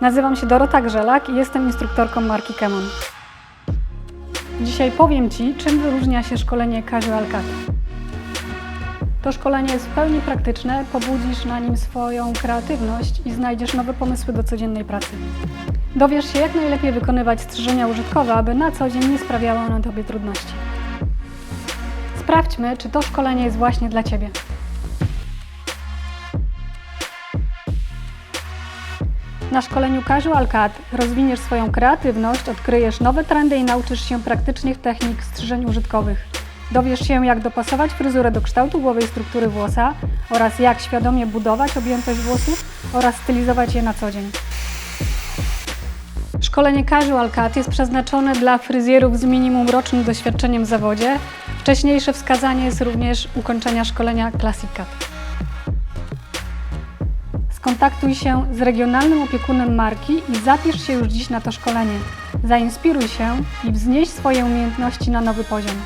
Nazywam się Dorota Grzelak i jestem instruktorką marki Kemon. Dzisiaj powiem Ci, czym wyróżnia się szkolenie Casual Cut. To szkolenie jest w pełni praktyczne, pobudzisz na nim swoją kreatywność i znajdziesz nowe pomysły do codziennej pracy. Dowiesz się, jak najlepiej wykonywać strzyżenia użytkowe, aby na co dzień nie sprawiało one Tobie trudności. Sprawdźmy, czy to szkolenie jest właśnie dla Ciebie. Na szkoleniu Casual Cut rozwiniesz swoją kreatywność, odkryjesz nowe trendy i nauczysz się praktycznych technik strzyżeń użytkowych. Dowiesz się, jak dopasować fryzurę do kształtu głowy i struktury włosa oraz jak świadomie budować objętość włosów oraz stylizować je na co dzień. Szkolenie Casual Cut jest przeznaczone dla fryzjerów z minimum rocznym doświadczeniem w zawodzie. Wcześniejsze wskazanie jest również ukończenia szkolenia Classic Cut. Skontaktuj się z regionalnym opiekunem marki i zapisz się już dziś na to szkolenie. Zainspiruj się i wznieś swoje umiejętności na nowy poziom.